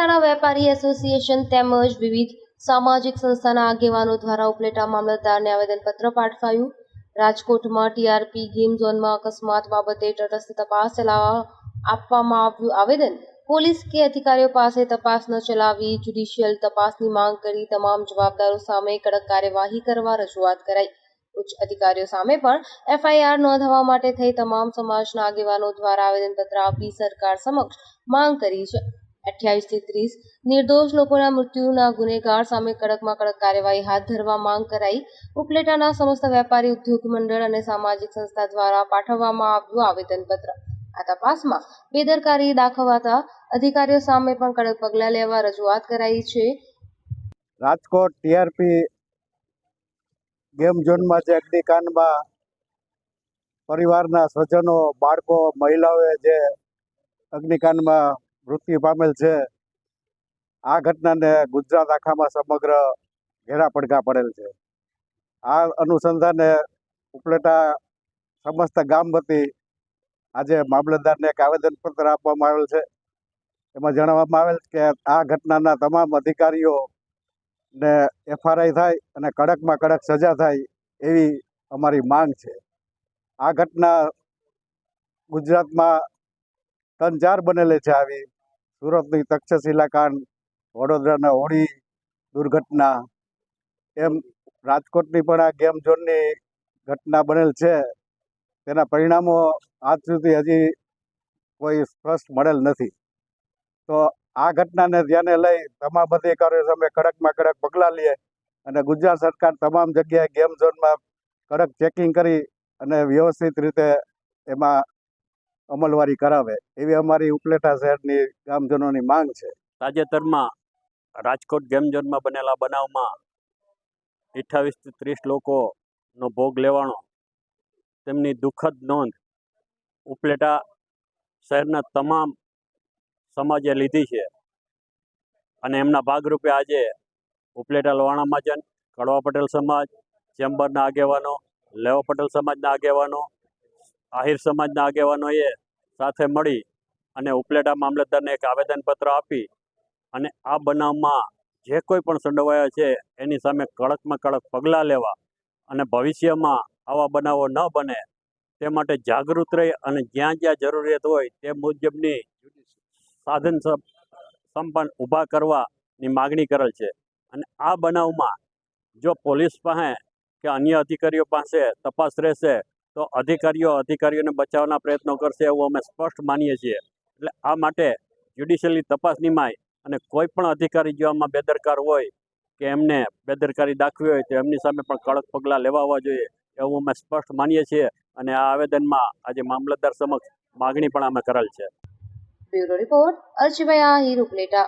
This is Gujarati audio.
વેપારી એસોસિએશન તેમજ વિવિધ સામાજિક સંસ્થાના આગેવાનો દ્વારા ઉપલેટા મામલતદારને આવેદનપત્ર પાઠવાયું. રાજકોટમાં ટીઆરપી ગેમ ઝોનમાં અકસ્માત બાબતે તટસ્થ તપાસ ચલાવવા આપવામાં આવ્યું. આવેદન, પોલીસ કે અધિકારીઓ પાસે તપાસ ન ચલાવી જ્યુડિશિયલ તપાસની માંગ કરી તમામ જવાબદારો સામે કડક કાર્યવાહી કરવા રજૂઆત કરાઈ. ઉચ્ચ અધિકારીઓ સામે પણ એફઆઈઆર નોંધવા માટે થઈ તમામ સમાજના આગેવાનો દ્વારા આવેદનપત્ર આપી સરકાર સમક્ષ માંગ કરી છે. અઠ્યાવીસથી ત્રીસ. નિર્દોષ લોકોના મૃત્યુના ગુનેગાર સામે કડકમાં કડક કાર્યવાહી હાથ ધરવા માંગ કરાઈ. ઉપલેટાના સમસ્ત વેપારી, ઉદ્યોગ મંડળ અને સામાજિક સંસ્થા દ્વારા પાઠવવામાં આવ્યું આવેદનપત્ર. આ તપાસમાં બેદરકારી દાખવાતા અધિકારીઓ સામે પણ કડક પગલાં લેવા રજૂઆત કરાઈ છે. રાજકોટ ટીઆરપી ગેમ ઝોનમાં જે અગ્નિકાંડમાં પરિવારના સ્વજનો, બાળકો, મહિલાઓએ જે અગ્નિકાંડમાં મૃત્યુ પામેલ છે. આ ઘટનાને ગુજરાત આખામાં સમગ્ર ઘેરા પડઘા પડેલ છે. આ અનુસંધાને ઉપલેટા સમસ્ત ગામ વતી આજે મામલતદારને એક આવેદનપત્ર આપવામાં આવેલ છે. એમાં જણાવવામાં આવેલ કે આ ઘટનાના તમામ અધિકારીઓ ને એફઆરઆઈ થાય અને કડકમાં કડક સજા થાય એવી અમારી માંગ છે. આ ઘટના ગુજરાતમાં ત્રણ ચાર બનેલી છે આવી સુરતની તક્ષશિલા કાંડ વડોદરાના હોળી દુર્ઘટના, એમ રાજકોટની પણ આ ગેમ ઝોનની ઘટના બનેલ છે. તેના પરિણામો આજ સુધી હજી કોઈ સ્પષ્ટ મળેલ નથી. તો આ ઘટનાને ધ્યાને લઈ તમામ અધિકારીઓ સામે કડકમાં કડક પગલાં લઈએ અને ગુજરાત સરકાર તમામ જગ્યાએ ગેમ ઝોનમાં કડક ચેકિંગ કરી અને વ્યવસ્થિત રીતે એમાં અમલવારી કરાવે, એવી અમારી ઉપલેટા શહેરની ગામજનોની માંગ છે. તાજેતરમાં રાજકોટ ગેમ ઝોનમાં બનેલા બનાવમાં અઠ્ઠાવીસથી ત્રીસ લોકોનો ભોગ લેવાનો, તેમની દુઃખદ નોંધ ઉપલેટા શહેરના તમામ સમાજે લીધી છે. અને એમના ભાગરૂપે આજે ઉપલેટા લોહાણા મહાજન, કડવા પટેલ સમાજ, ચેમ્બરના આગેવાનો, લેવા પટેલ સમાજના આગેવાનો આહિર સમાજના આગેવાનોએ સાથે મળી અને ઉપલેટા મામલતદારને એક આવેદનપત્ર આપી અને આ બનાવમાં જે કોઈ પણ સંડોવાયા છે એની સામે કડકમાં કડક પગલાં લેવા અને ભવિષ્યમાં આવા બનાવો ન બને તે માટે જાગૃત રહી અને જ્યાં જ્યાં જરૂરિયાત હોય તે મુજબની સાધન સંપન્ન ઊભા કરવાની માગણી કરેલ છે. અને આ બનાવમાં જો પોલીસ પાસે કે અન્ય અધિકારીઓ પાસે તપાસ રહેશે તો અધિકારીઓ અધિકારીઓને બચાવવાના પ્રયત્નો કરશે એવું અમે સ્પષ્ટ માનીએ છીએ. એટલે આ માટે જ્યુડિશિયલી તપાસ નિમાય અને કોઈ પણ અધિકારી જો આમાં બેદરકાર હોય કે એમને બેદરકારી દાખવી હોય તો એમની સામે પણ કડક પગલાં લેવા આવવા જોઈએ એવું અમે સ્પષ્ટ માનીએ છીએ અને આ આવેદનમાં આજે મામલતદાર સમક્ષ માગણી પણ અમે કરેલ છે. Bureau report Ahir Upleta